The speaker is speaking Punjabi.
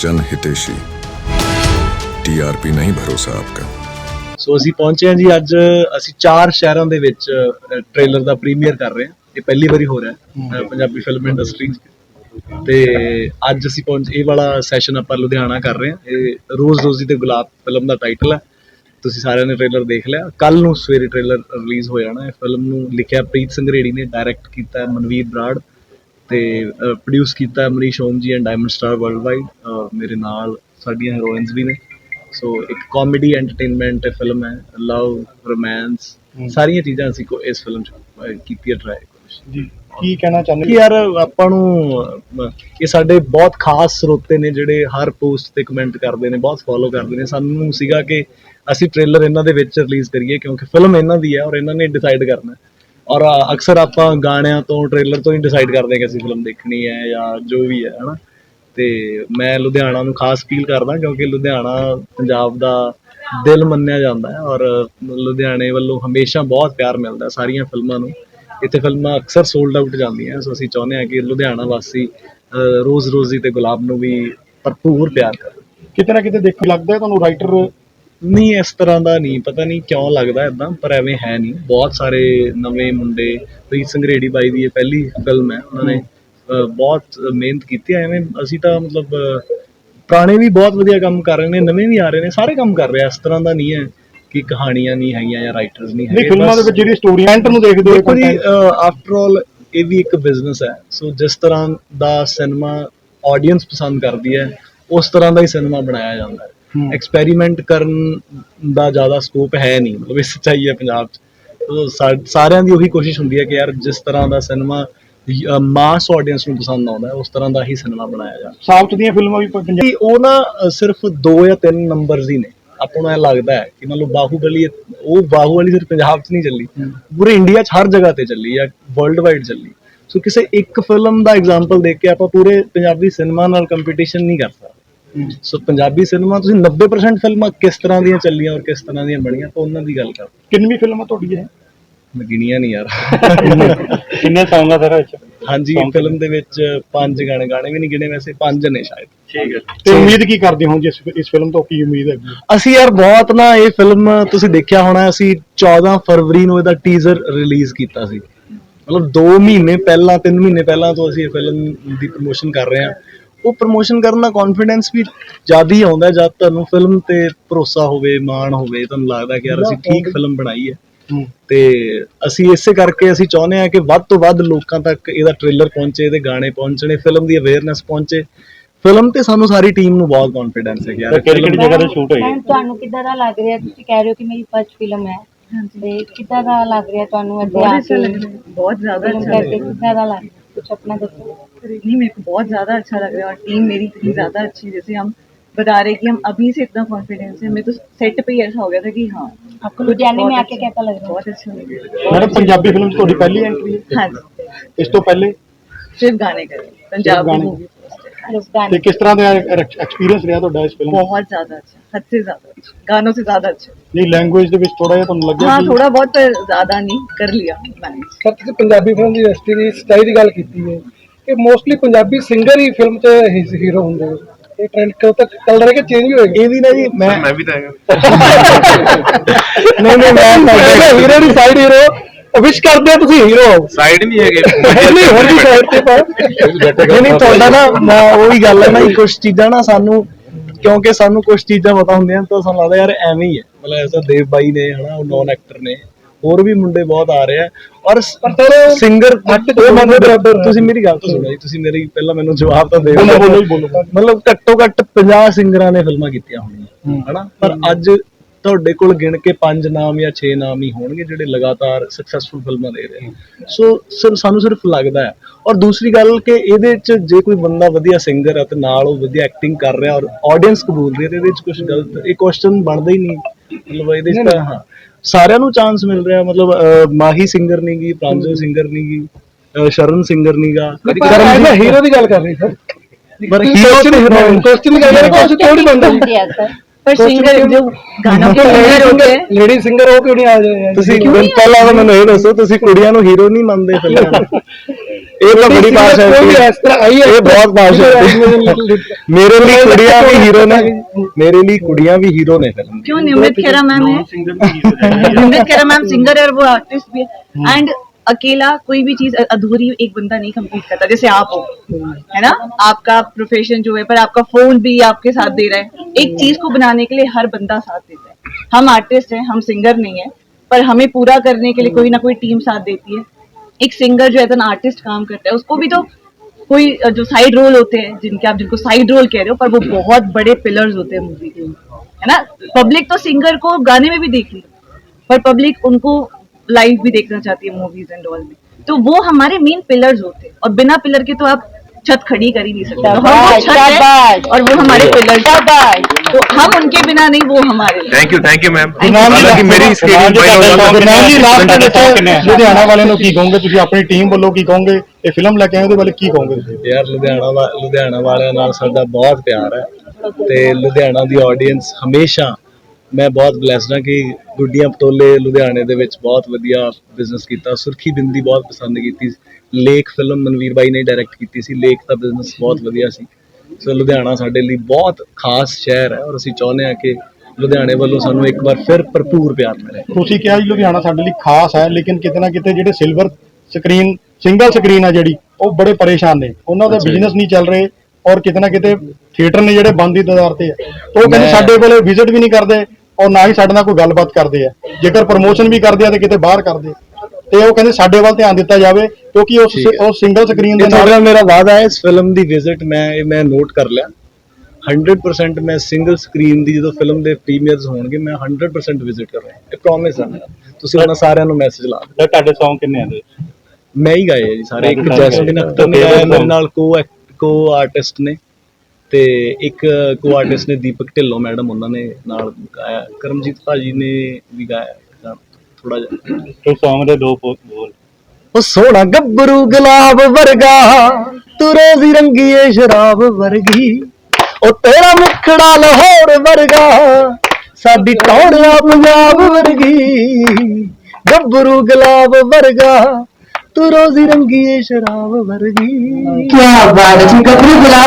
ਜਨ ਟੀਆਰਪੀ ਨਹੀਂ ਭਰੋਸਾ ਆਪਕਾ। ਸੋ ਅਸੀਂ ਪਹੁੰਚੇ ਹਾਂ ਜੀ ਅੱਜ ਅਸੀਂ ਚਾਰ ਸ਼ਹਿਰਾਂ ਦੇ ਵਿੱਚ ਟ੍ਰੇਲਰ ਦਾ ਪ੍ਰੀਮੀਅਰ ਕਰ ਰਹੇ ਹਾਂ। ਇਹ ਪਹਿਲੀ ਵਾਰੀ ਹੋ ਰਿਹਾ ਹੈ ਪੰਜਾਬੀ ਫਿਲਮ ਇੰਡਸਟਰੀ ਤੇ ਅੱਜ ਅਸੀਂ ਪਹੁੰਚ ਇਹ ਵਾਲਾ ਸੈਸ਼ਨ ਆਪਾਂ ਲੁਧਿਆਣਾ ਕਰ ਰਹੇ ਹਾਂ। ਇਹ ਰੋਜ਼ ਰੋਜ਼ੀ ਤੇ ਗੁਲਾਬ ਫਿਲਮ ਦਾ ਟਾਈਟਲ ਹੈ। ਤੁਸੀਂ ਸਾਰਿਆਂ ਨੇ ਟ੍ਰੇਲਰ ਦੇਖ ਲਿਆ। ਕੱਲ ਨੂੰ ਸਵੇਰੇ ਟ੍ਰੇਲਰ ਰਿਲੀਜ਼ ਹੋ ਜਾਣਾ ਹੈ। ਫਿਲਮ ਨੂੰ ਲਿਖਿਆ ਪ੍ਰੀਤ ਸੰਗਰੇੜੀ ਨੇ ਡਾਇਰੈਕਟ ਕੀਤਾ ਮਨਵੀਰ ਬਰਾੜ। ਤੇ ਪ੍ਰੋਡਿਊਸ ਕੀਤਾ ਹੈ ਮਨੀਸ਼ ਓਮ ਜੀ ਐਂਡ ਡਾਇਮੰਡ ਸਟਾਰ ਵਰਲਡਵਾਈਡ ਮੇਰੇ ਨਾਲ ਸਾਡੀਆਂ ਹੀਰੋਇਨਸ ਵੀ ਨੇ। ਸੋ ਇੱਕ ਕਾਮੇਡੀ ਐਂਟਰਟੇਨਮੈਂਟ ਫਿਲਮ ਹੈ ਲਵ ਰੋਮਾਂਸ ਸਾਰੀਆਂ ਚੀਜ਼ਾਂ ਅਸੀਂ ਕੋ ਇਸ ਫਿਲਮ ਚ ਕੀਤੀ ਹੈ ਟਰਾਈ ਜੀ ਕੀ ਕਹਿਣਾ ਚਾਹੁੰਦੇ ਕਿ ਯਾਰ ਆਪਾਂ ਨੂੰ ਇਹ ਸਾਡੇ ਬਹੁਤ ਖਾਸ ਸਰੋਤੇ ਨੇ ਜਿਹੜੇ ਹਰ ਪੋਸਟ ਤੇ ਕਮੈਂਟ ਕਰਦੇ ਨੇ ਬਹੁਤ ਫੋਲੋ ਕਰਦੇ ਨੇ। ਸਾਨੂੰ ਸੀਗਾ ਕਿ ਅਸੀਂ ਟ੍ਰੇਲਰ ਇਹਨਾਂ ਦੇ ਵਿੱਚ ਰਿਲੀਜ਼ ਕਰੀਏ ਕਿਉਂਕਿ ਫਿਲਮ ਇਹਨਾਂ ਦੀ ਹੈ ਔਰ ਇਹਨਾਂ ਨੇ ਡਿਸਾਈਡ ਕਰਨਾ ਹੈ। ਔਰ ਅਕਸਰ ਆਪਾਂ ਗਾਣਿਆਂ ਤੋਂ ਟ੍ਰੇਲਰ ਤੋਂ ਹੀ ਡਿਸਾਈਡ ਕਰਦੇ ਹਾਂ ਕਿ ਅਸੀਂ ਫਿਲਮ ਦੇਖਣੀ ਹੈ ਜਾਂ ਜੋ ਵੀ ਹੈ, ਹਨਾ। ਤੇ ਮੈਂ ਲੁਧਿਆਣਾ ਨੂੰ ਖਾਸ ਫੀਲ ਕਰਦਾ ਕਿਉਂਕਿ ਲੁਧਿਆਣਾ ਪੰਜਾਬ ਦਾ ਦਿਲ ਮੰਨਿਆ ਜਾਂਦਾ ਹੈ ਔਰ ਲੁਧਿਆਣੇ ਵੱਲੋਂ ਹਮੇਸ਼ਾ ਬਹੁਤ ਪਿਆਰ ਮਿਲਦਾ ਸਾਰੀਆਂ ਫਿਲਮਾਂ ਨੂੰ। ਇੱਥੇ ਫਿਲਮਾਂ ਅਕਸਰ ਸੋਲਡ ਆਊਟ ਜਾਂਦੀਆਂ ਸੋ ਅਸੀਂ ਚਾਹੁੰਦੇ ਹਾਂ ਕਿ ਲੁਧਿਆਣਾ ਵਾਸੀ ਰੋਜ਼ ਰੋਜ਼ੀ ਤੇ ਗੁਲਾਬ ਨੂੰ ਵੀ ਭਰਪੂਰ ਪਿਆਰ ਕਰਨ ਕਿਤੇ ਨਾ ਕਿਤੇ ਦੇਖੋ ਲੱਗਦਾ ਤੁਹਾਨੂੰ ਰਾਈਟਰ ਨਹੀਂ ਇਸ ਤਰ੍ਹਾਂ ਦਾ ਨਹੀਂ ਪਤਾ ਨਹੀਂ ਕਿਉਂ ਲੱਗਦਾ ਇਦਾਂ ਪਰ ਐਵੇਂ ਹੈ ਨਹੀਂ। ਬਹੁਤ ਸਾਰੇ ਨਵੇਂ ਮੁੰਡੇ ਪ੍ਰੀਤ ਸੰਗਰੇੜੀ ਬਾਈ ਦੀ ਇਹ ਪਹਿਲੀ ਫਿਲਮ ਹੈ ਉਹਨਾਂ ਨੇ ਬਹੁਤ ਮਿਹਨਤ ਕੀਤੀ ਹੈ ਐਵੇਂ ਅਸੀਂ ਤਾਂ ਮਤਲਬ ਪੁਰਾਣੇ ਵੀ ਬਹੁਤ ਵਧੀਆ ਕੰਮ ਕਰ ਰਹੇ ਨੇ ਨਵੇਂ ਵੀ ਆ ਰਹੇ ਨੇ ਸਾਰੇ ਕੰਮ ਕਰ ਰਹੇ ਆ ਇਸ ਤਰ੍ਹਾਂ ਦਾ ਨਹੀਂ ਹੈ ਕਿ ਕਹਾਣੀਆਂ ਨਹੀਂ ਹੈਗੀਆਂ ਜਾਂ ਰਾਈਟਰਸ ਨਹੀਂ ਨਹੀਂ ਹੈਗੇ ਫਿਲਮਾਂ ਦੇ ਵਿੱਚ ਜਿਹੜੀ ਸਟੋਰੀ ਐਂਟਰ ਨੂੰ ਦੇਖਦੇ ਹੋ ਜੀ ਆਫਟਰ ਆਲ ਇਹ ਵੀ ਇੱਕ ਬਿਜ਼ਨਸ ਹੈ। ਸੋ ਜਿਸ ਤਰ੍ਹਾਂ ਦਾ ਸਿਨੇਮਾ ਆਡੀਅנס ਪਸੰਦ ਕਰਦੀ ਹੈ ਉਸ ਤਰ੍ਹਾਂ ਦਾ ਹੀ ਸਿਨੇਮਾ ਬਣਾਇਆ ਜਾਂਦਾ ਹੂੰ। ਐਕਸਪੈਰੀਮੈਂਟ ਕਰਨ ਦਾ ਜ਼ਿਆਦਾ ਸਕੋਪ ਹੈ ਨਹੀਂ ਮਤਲਬ ਇਹ ਸੱਚਾਈ ਹੈ ਪੰਜਾਬ 'ਚ। ਸਾਰਿਆਂ ਦੀ ਉਹੀ ਕੋਸ਼ਿਸ਼ ਹੁੰਦੀ ਹੈ ਕਿ ਯਾਰ ਜਿਸ ਤਰ੍ਹਾਂ ਦਾ ਸਿਨੇਮਾ ਮਾਸ ਆਡੀਅנס ਨੂੰ ਪਸੰਦ ਆਉਂਦਾ ਹੈ ਉਸ ਤਰ੍ਹਾਂ ਦਾ ਹੀ ਸਿਨੇਮਾ ਬਣਾਇਆ ਜਾ ਸਾਊਥ ਦੀਆਂ ਫਿਲਮਾਂ ਵੀ ਪੰਜਾਬ ਉਹ ਨਾ ਸਿਰਫ 2 ਜਾਂ 3 ਨੰਬਰਸ ਹੀ ਨੇ। ਆਪਾਂ ਨੂੰ ਇਹ ਲੱਗਦਾ ਹੈ ਕਿ ਮੰਨ ਲਓ ਬਾਹੂਬਲੀ ਉਹ ਬਾਹੂਬਲੀ ਸਿਰਫ ਪੰਜਾਬ 'ਚ ਨਹੀਂ ਚੱਲੀ। ਪੂਰੇ ਇੰਡੀਆ 'ਚ ਹਰ ਜਗ੍ਹਾ ਤੇ ਚੱਲੀ ਜਾਂ ਵਰਲਡ ਵਾਈਡ ਚੱਲੀ। ਸੋ ਕਿਸੇ ਇੱਕ ਫਿਲਮ ਦਾ ਐਗਜ਼ਾਮਪਲ ਦੇਖ ਕੇ ਆਪਾਂ ਪੂਰੇ ਪੰਜਾਬੀ ਸਿਨੇਮਾ ਨਾਲ ਕੰਪੀਟੀਸ਼ਨ ਨਹੀਂ ਕਰ ਸਕਦੇ। ਸੋ ਪੰਜਾਬੀ ਸਿਨੇਮਾ ਤੁਸੀਂ 90% ਫਿਲਮਾਂ ਕਿਸ ਤਰ੍ਹਾਂ ਦੀਆਂ ਚੱਲੀਆਂ ਔਰ ਕਿਸ ਤਰ੍ਹਾਂ ਦੀਆਂ ਬਣੀਆਂ? ਤਾਂ ਉਹਨਾਂ ਦੀ ਗੱਲ ਕਰ। ਕਿੰਨੀ ਫਿਲਮਾਂ ਤੁਹਾਡੀ ਹੈ ਮੈਂ ਗਿਣੀਆਂ ਨਹੀਂ ਯਾਰ। ਕਿੰਨੇ ਸੌਂਗ ਆ ਵਿੱਚ? ਹਾਂਜੀ ਫਿਲਮ ਦੇ ਵਿੱਚ ਪੰਜ ਗਾਣੇ ਗਾਣੇ ਵੀ ਨਹੀਂ ਗਿਣੇ ਵੈਸੇ ਪੰਜ ਨੇ ਸ਼ਾਇਦ। ਠੀਕ ਹੈ। ਤੇ ਉਮੀਦ ਕੀ ਕਰਦੇ ਹੋ ਜੀ ਇਸ ਫਿਲਮ ਤੋਂ ਕੀ ਉਮੀਦ ਹੈਗੀ? ਹੈ? ਅਸੀਂ ਯਾਰ ਬਹੁਤ ਨਾ ਇਹ ਫਿਲਮ ਤੁਸੀਂ ਦੇਖਿਆ ਹੋਣਾ ਅਸੀਂ 14 ਫਰਵਰੀ ਨੂੰ ਇਹਦਾ ਟੀਜ਼ਰ ਰਿਲੀਜ਼ ਕੀਤਾ ਸੀ। ਮਤਲਬ 2 ਮਹੀਨੇ ਪਹਿਲਾਂ 3 ਮਹੀਨੇ ਪਹਿਲਾਂ ਤੋਂ ਅਸੀਂ ਇਹ ਫਿਲਮ ਦੀ ਪ੍ਰੋਮੋਸ਼ਨ ਕਰ ਰਹੇ ਹਾਂ। ਉਹ ਪ੍ਰੋਮੋਸ਼ਨ ਕਰਨ ਦਾ ਕੌਨਫੀਡੈਂਸ ਵੀ ਜ਼ਿਆਦਾ ਹੀ ਆਉਂਦਾ ਜਦ ਤੁਹਾਨੂੰ ਫਿਲਮ ਤੇ ਭਰੋਸਾ ਹੋਵੇ ਮਾਣ ਹੋਵੇ ਤੁਹਾਨੂੰ ਲੱਗਦਾ ਕਿ ਯਾਰ ਅਸੀਂ ਠੀਕ ਫਿਲਮ ਬਣਾਈ ਹੈ। ਤੇ ਅਸੀਂ ਇਸੇ ਕਰਕੇ ਅਸੀਂ ਚਾਹੁੰਦੇ ਆ ਕਿ ਵੱਧ ਤੋਂ ਵੱਧ ਲੋਕਾਂ ਤੱਕ ਇਹਦਾ ਟ੍ਰੇਲਰ ਪਹੁੰਚੇ ਇਹਦੇ ਗਾਣੇ ਪਹੁੰਚਣੇ ਫਿਲਮ ਦੀ ਅਵੇਅਰਨੈਸ ਪਹੁੰਚੇ। ਫਿਲਮ ਤੇ ਸਾਨੂੰ ਸਾਰੀ ਟੀਮ ਨੂੰ ਬਹੁਤ ਕੌਨਫੀਡੈਂਸ ਹੈ ਯਾਰ ਕਿਹੜੀ ਕਿਹੜੀ ਜਗ੍ਹਾ ਤੇ ਸ਼ੂਟ ਹੋਈ ਤੁਹਾਨੂੰ ਕਿੱਦਾਂ ਦਾ ਲੱਗ ਰਿਹਾ? ਤੁਸੀਂ ਕਹਿ ਰਹੇ ਹੋ ਕਿ ਮੇਰੀ ਫਸਟ ਫਿਲਮ ਹੈ। ਤੇ ਕਿੱਦਾਂ ਦਾ ਲੱਗ ਰਿਹਾ ਤੁਹਾਨੂੰ ਇੱਥੇ ਆ ਕੇ? ਬਹੁਤ ਜ਼ਿਆਦਾ ਅੱਛਾ ਲੱਗ ਰਿਹਾ। ਕਿੱਦਾਂ ਦਾ ਲੱਗ ਰਿਹਾ? ਕੁਝ ਆਪਣਾ ਦੱਸੋ नहीं मेरे को बहुत ज्यादा अच्छा लग रहा है और टीम मेरी इतनी ज्यादा अच्छी है जैसे हम बता रहे हैं कि हम अभी से इतना कॉन्फिडेंस है मैं तो सेट पे ही ऐसा हो गया था कि हाँ आपको लुधियाने में बहुत आके अच्छा- कैसा लग रहा है बहुत अच्छा लग रहा ਮੈਡਮ ਪੰਜਾਬੀ ਫਿਲਮ 'ਚ ਤੁਹਾਡੀ ਪਹਿਲੀ ਐਂਟਰੀ ਹੈ है हाँ जी ਇਸ ਤੋਂ ਪਹਿਲੇ सिर्फ गाने करे पंजाबी गाने। मूवी लोग ਤੇ गाने ਕਿਸ ਤਰ੍ਹਾਂ ਦਾ ਐਕਸਪੀਰੀਅੰਸ ਰਿਹਾ ਤੁਹਾਡਾ ਇਸ ਫਿਲਮ बहुत ज्यादा अच्छा हद से ज्यादा अच्छा गानों से ज्यादा अच्छा ਨਹੀਂ ਲੈਂਗੁਏਜ ਦੇ ਵਿੱਚ ਥੋੜਾ ਜਿਹਾ ਤੁਹਾਨੂੰ ਲੱਗਿਆ हाँ ਕਿ थोड़ा बहुत पर ज्यादा नहीं कर लिया मैनेज ਸਰ ਤੁਸੀਂ ਪੰਜਾਬੀ ਫਿਲਮ ਦੀ ਇੰਡਸਟਰੀ ਦੀ ਸਟਾਈਲ ਦੀ ਗੱਲ ਕੀਤੀ ਹੈ ਕਿ ਮੋਸਟਲੀ ਪੰਜਾਬੀ ਸਿੰਗਰ ਹੀ ਫਿਲਮ 'ਚ ਹੀਰੋ ਹੁੰਦੇ ਨੇ ਇਹ ਟ੍ਰੈਂਡ ਕਦੋਂ ਤੱਕ ਚੱਲ ਰਿਹਾ ਕਿ ਚੇਂਜ ਵੀ ਹੋਏਗਾ ਇਹ ਵੀ ਨਾ ਜੀ ਮੈਂ ਮੈਂ ਵੀ ਤਾਂ ਹੈਗਾ ਨਹੀਂ ਨਹੀਂ ਮੈਂ ਹੀਰੋ ਦੀ ਸਾਈਡ ਹੀਰੋ ਵਿਸ਼ ਕਰਦੇ ਆ ਤੁਸੀਂ ਹੀਰੋ ਹੋ ਸਾਈਡ ਨਹੀਂ ਹੈਗੇ ਨਹੀਂ ਹੋਰ ਵੀ ਸਾਈਡ ਤੇ ਪਰ। ਨਹੀਂ ਨਹੀਂ ਤੁਹਾਡਾ ਨਾ ਮੈਂ ਉਹੀ ਗੱਲ ਹੈ ਨਾ ਕੁਝ ਚੀਜ਼ਾਂ ਨਾ ਸਾਨੂੰ ਕਿਉਂਕਿ ਸਾਨੂੰ ਕੁਝ ਚੀਜ਼ਾਂ ਪਤਾ ਹੁੰਦੀਆਂ ਤਾਂ ਸਾਨੂੰ ਲੱਗਦਾ ਯਾਰ ਐਵੇਂ ਹੀ ਹੈ। ਮਤਲਬ ਐਸਾ ਦੇਵ ਬਾਈ ਨੇ ਹਨਾ ਉਹ ਨੌਨ ਐਕਟਰ ਨੇ ਹੋਰ ਵੀ ਮੁੰਡੇ ਬਹੁਤ ਆ ਰਹੇ ਆ। ਔਰ ਸਿੰਗਰ ਉਹ ਮੈਨੂੰ ਬਰਾਬਰ ਤੁਸੀਂ ਮੇਰੀ ਗੱਲ ਤਾਂ ਸੁਣੋ ਜੀ ਤੁਸੀਂ ਮੇਰੀ ਪਹਿਲਾਂ ਮੈਨੂੰ ਜਵਾਬ ਤਾਂ ਦਿਓ। ਮਤਲਬ ਘੱਟੋ ਘੱਟ 50 ਸਿੰਗਰਾਂ ਨੇ ਫਿਲਮਾਂ ਕੀਤੀਆਂ ਹੋਣਗੀਆਂ ਹਨਾ? ਪਰ ਅੱਜ ਤੁਹਾਡੇ ਕੋਲ ਗਿਣ ਕੇ ਪੰਜ ਨਾਮ ਜਾਂ ਛੇ ਨਾਮ ਹੀ ਹੋਣਗੇ ਜਿਹੜੇ ਲਗਾਤਾਰ ਸਕਸੈਸਫੁਲ ਫਿਲਮਾਂ ਦੇ ਰਹੇ ਸੋ ਸਿਰ ਸਾਨੂੰ ਸਿਰਫ ਲੱਗਦਾ ਹੈ। ਔਰ ਦੂਸਰੀ ਗੱਲ ਕਿ ਇਹਦੇ ਵਿੱਚ ਜੇ ਕੋਈ ਬੰਦਾ ਵਧੀਆ ਸਿੰਗਰ ਹੈ ਤੇ ਨਾਲ ਉਹ ਵਧੀਆ ਐਕਟਿੰਗ ਕਰ ਰਿਹਾ ਔਰ ਆਡੀਅੰਸ ਕਬੂਲ ਰਹੀ ਤੇ ਇਹਦੇ ਵਿੱਚ ਕੁਝ ਗਲਤ ਇਹ ਕੁਐਸਚਨ ਬਣਦਾ ਹੀ ਨਹੀਂ। ਮਤਲਬ ਇਹਦੇ ਵਿੱਚ ਤਾਂ ਹਾਂ। ਸਾਰਿਆਂ ਨੂੰ ਚਾਂਸ ਮਿਲ ਰਿਹਾ ਮਤਲਬ ਮਾਹੀ ਸਿੰਗਰ ਨਹੀਂ ਗਈ ਪ੍ਰਾਂਜੋ ਸਿੰਗਰ ਨਹੀਂ ਗਈ ਸ਼ਰਨ ਸਿੰਗਰ ਨਹੀਂ ਗਾ। ਮੈਂ ਹੀਰੋ ਦੀ ਗੱਲ ਕਰ ਰਹੀ ਸਰ ਪਰ ਹੀਰੋ ਤੇ ਹੀਰੋਇਨ ਕੁਐਸਚਨ ਕਰ ਰਿਹਾ ਕੁਐਸਚਨ ਥੋੜੀ ਬੰਦਾ पर सिंगर जो गानों के सिंगर होते हैं ਲੇਡੀ ਸਿੰਗਰ ਹੋ ਕਿਉਂ ਨਹੀਂ ਆ ਜਾਏ ਤੁਸੀਂ ਪਹਿਲਾਂ ਤਾਂ ਮੈਨੂੰ ਇਹ ਦੱਸੋ ਤੁਸੀਂ ਕੁੜੀਆਂ ਨੂੰ ਹੀਰੋ ਨਹੀਂ ਮੰਨਦੇ ਫਿਲਮਾਂ ਇਹ ਤਾਂ ਬੜੀ ਪਾਸ ਹੈ ਕੋਈ ਵੀ ਇਸ ਤਰ੍ਹਾਂ ਆਈ ਹੈ ਇਹ ਬਹੁਤ ਪਾਸ ਹੈ ਮੇਰੇ ਲਈ ਕੁੜੀਆਂ ਵੀ ਹੀਰੋ ਨੇ ਮੇਰੇ ਲਈ ਕੁੜੀਆਂ ਵੀ ਹੀਰੋ ਨੇ ਫਿਲਮ क्यों नियमित खेरा मैम है नियमित खेरा मैम सिंगर है और वो आर्टिस्ट भी है एंड अकेला कोई भी चीज अधूरी एक बंदा नहीं कंप्लीट करता जैसे आप हो है ना आपका प्रोफेशन जो है पर आपका फोन भी आपके साथ दे रहा है एक चीज़ को बनाने के लिए हर बंदा साथ देता है। हम आर्टिस्ट हैं, हम सिंगर नहीं है, पर हमें पूरा करने के लिए कोई ना कोई टीम साथ देती है। एक सिंगर जो है आर्टिस्ट काम करता है। उसको भी तो कोई जो साइड रोल होते हैं, जिनके आप जिनको साइड रोल कह रहे हो, पर वो बहुत बड़े पिलर्स होते हैं मूवी के। है ना? पब्लिक तो सिंगर को गाने में भी देख ली पर पब्लिक उनको लाइव भी देखना चाहती है मूवीज़ एंड ऑल में। तो वो हमारे मेन पिलर्स होते हैं। और बिना पिलर के तो आप छत खड़ी कर ही नहीं सकते। और वो हमारे पिलर तो हम उनके बिना नहीं वो हमारे लिए। Thank you thank you ma'am ਹਾਲਾਂਕਿ ਮੇਰੀ ਸਕੇਲ ਗੁਰਨਾਮ ਜੀ ਲਾਸਟ ਟਾਈਮ ਇੱਥੇ ਲੁਧਿਆਣਾ ਵਾਲਿਆਂ ਨੂੰ ਕੀ ਕਹੋਗੇ ਤੁਸੀਂ ਆਪਣੀ ਟੀਮ ਵੱਲੋਂ ਕੀ ਕਹੋਗੇ ਇਹ ਫਿਲਮ ਲੈ ਕੇ ਉਹਦੇ ਬਾਰੇ ਕੀ ਕਹੋਗੇ ਤੁਸੀਂ ਯਾਰ ਲੁਧਿਆਣਾ ਲੁਧਿਆਣਾ ਵਾਲਿਆਂ ਨਾਲ ਸਾਡਾ ਬਹੁਤ ਪਿਆਰ ਹੈ ਤੇ ਲੁਧਿਆਣਾ ਦੀ ਆਡੀਅנס ਹਮੇਸ਼ਾ ਮੈਂ ਬਹੁਤ ਬlesed ਹਾਂ ਕਿ ਗੁੱਡੀਆਂ ਪਟੋਲੇ ਲੁਧਿਆਣੇ ਦੇ ਵਿੱਚ ਬਹੁਤ ਵਧੀਆ ਬਿਜ਼ਨਸ ਕੀਤਾ। ਸੁਰਖੀ ਬਿੰਦੀ ਬਹੁਤ ਪਸੰਦ ਕੀਤੀ। ਲੇਖ ਫਿਲਮ ਮਨਵੀਰ ਬਾਈ ਨੇ ਡਾਇਰੈਕਟ ਕੀਤੀ ਸੀ। ਲੇਖ ਦਾ ਬਿਜ਼ਨਸ ਬਹੁਤ ਵਧੀਆ ਸੀ। ਸੋ ਲੁਧਿਆਣਾ ਸਾਡੇ ਲਈ ਬਹੁਤ ਖਾਸ ਸ਼ਹਿਰ ਹੈ ਔਰ ਅਸੀਂ ਚਾਹੁੰਦੇ ਹਾਂ ਕਿ ਲੁਧਿਆਣੇ ਵੱਲੋਂ ਸਾਨੂੰ ਇੱਕ ਵਾਰ ਫਿਰ ਭਰਪੂਰ ਪਿਆਰ ਮਿਲੇ। ਤੁਸੀਂ ਕਿਹਾ ਜੀ ਲੁਧਿਆਣਾ ਸਾਡੇ ਲਈ ਖਾਸ ਹੈ ਲੇਕਿਨ ਕਿਤੇ ਨਾ ਕਿਤੇ ਜਿਹੜੇ ਸਿਲਵਰ ਸਕਰੀਨ ਸਿੰਗਲ ਸਕਰੀਨ ਆ ਜਿਹੜੀ ਉਹ ਬੜੇ ਪਰੇਸ਼ਾਨ ਨੇ। ਉਹਨਾਂ ਦਾ। ਬਿਜ਼ਨਸ ਨਹੀਂ ਚੱਲ ਰਹੇ ਔਰ ਕਿਤੇ ਨਾ ਕਿਤੇ ਥੀਏਟਰ ਨੇ ਜਿਹੜੇ ਬੰਦ ਦੀ ਦਦਾਰ ਤੇ ਆ। ਉਹ ਕਹਿੰਦੇ ਸਾਡੇ ਕੋਲੇ ਵਿਜ਼ਿਟ ਵੀ ਨਹੀਂ ਕਰਦੇ। ਔਰ ਨਾ ਹੀ ਸਾਡੇ ਨਾਲ ਕੋਈ ਗੱਲਬਾਤ ਕਰਦੇ ਆ। ਜੇਕਰ ਪ੍ਰਮੋਸ਼ਨ ਵੀ ਕਰਦੇ ਆ ਤੇ ਕਿਤੇ ਬਾਹਰ ਕਰਦੇ ਆ। ਤੇ ਉਹ ਕਹਿੰਦੇ ਸਾਡੇ ਵੱਲ ਧਿਆਨ ਦਿੱਤਾ ਜਾਵੇ ਕਿਉਂਕਿ ਉਸ। ਉਹ ਸਿੰਗਲ ਸਕਰੀਨ ਦੇ ਨਾਲ ਮੇਰਾ ਵਾਅਦਾ ਹੈ ਇਸ ਫਿਲਮ ਦੀ ਵਿਜ਼ਿਟ ਮੈਂ ਇਹ ਮੈਂ ਨੋਟ ਕਰ ਲਿਆ। 100% ਮੈਂ ਸਿੰਗਲ ਸਕਰੀਨ ਦੀ ਜਦੋਂ ਫਿਲਮ ਦੇ ਪ੍ਰੀਮੀਅਰਸ ਹੋਣਗੇ ਮੈਂ 100% ਵਿਜ਼ਿਟ ਕਰਾਂਗਾ ਇਹ ਪ੍ਰੋਮਿਸ ਹੈ ਮੇਰਾ ਤੁਸੀਂ ਉਹਨਾਂ ਸਾਰਿਆਂ ਨੂੰ ਮੈਸੇਜ ਲਾ ਦਿਓ। ਤੁਹਾਡੇ Song ਕਿੰਨੇ ਆਂਦੇ ਮੈਂ ਹੀ ਗਾਏ ਆ ਜੀ ਸਾਰੇ। ਇੱਕ ਜੈਸਮਿਨ ਅਖਤਰ ਨੇ ਮੇਰੇ? ਨਾਲ ਕੋ ਕੋ ਆਰਟਿਸਟ ਨੇ। ਤੇ ਇੱਕ ਕੋ ਆਰਟਿਸਟ ਨੇ ਦੀਪਕ ਢਿੱਲੋਂ ਮੈਡਮ ਉਹਨਾਂ ਨੇ ਨਾਲ ਗਾਇਆ। ਕਰਮਜੀਤ ਭਾਜੀ ਨੇ ਵੀ ਗਾਇਆ ਥੋੜਾ ਜਿਹਾ। ਤੇ Song ਦੇ ਦੋ ਬੋਲ। ਉਹ ਸੋਹਣਾ ਗੱਭਰੂ ਗੁਲਾਬ ਵਰਗਾ ਤੂੰ ਰੋਜ਼ੀ ਰੰਗੀਏ ਸ਼ਰਾਬ ਵਰਗੀ। ਉਹ ਤੇਰਾ ਮੁਖੜਾ ਲਾਹੌਰ ਵਰਗਾ ਸਾਡੀ ਟੌੜਿਆ ਪੰਜਾਬ ਵਰਗੀ। ਗੱਭਰੂ ਗੁਲਾਬ ਵਰਗਾ ਤੂੰ ਰੋਜ਼ੀ ਰੰਗੀਏ ਸ਼ਰਾਬ ਵਰਗੀ। ਕੀ ਬਾਤ ਹੈ ਜੀ ਗੱਭਰੂ ਗੁਲਾਬ